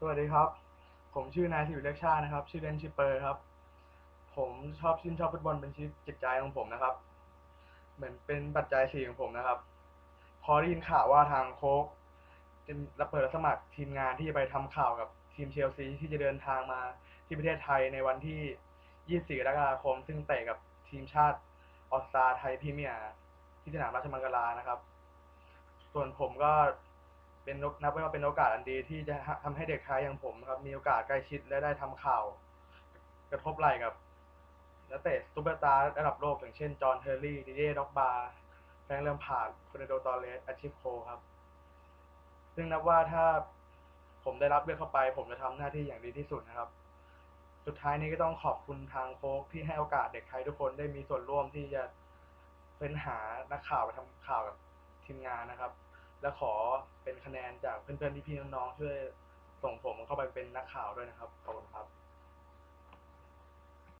สวัสดีครับ ผมชื่อนายสิวิเลกชาตินะครับ ชื่อเล่นชื่อเปอร์ครับ ผมชอบชื่นชอบฟุตบอลเป็นชีวิตจิตใจของผมนะครับ เหมือนเป็นปัจจัยสี่ของผมนะครับ พอได้ยินข่าวว่าทางโค้กจะรับเปิดรับสมัครทีมงานที่จะไปทำข่าวกับทีมเชลซีที่จะเดินทางมาที่ประเทศไทยในวันที่ 24กรกฎาคม ซึ่งเตะกับทีมชาติออสตาไทยพรีเมียร์ที่สนามราชมังคลานะครับ ส่วนผมก็ เป็นนับว่าเป็นโอกาสอันดีที่จะทำให้เด็กไทยอย่างผมครับ มีโอกาสใกล้ชิดและได้ทำข่าว กระทบไหล่กับนักเตะซูเปอร์สตาร์ระดับโลกอย่างเช่น จอห์นเทอร์รี่ดิเย่ด็อกบาแฟรงเลมพาร์ดเรโดตอเรสอาชิโคครับ ซึ่งนับว่าถ้าผมได้รับเลือกเข้าไป ผมจะทำหน้าที่อย่างดีที่สุดนะครับ สุดท้ายนี้ก็ต้องขอบคุณทางโค้กที่ให้โอกาสเด็กไทยทุกคนได้มีส่วนร่วมที่จะเฟ้นหานักข่าวไปทำข่าวกับทีมงานนะครับ และขอ เป็นคะแนนจากเพื่อนๆพี่ๆน้องๆช่วยส่งผมเข้าไปเป็นนักข่าวด้วยนะครับขอบคุณครับ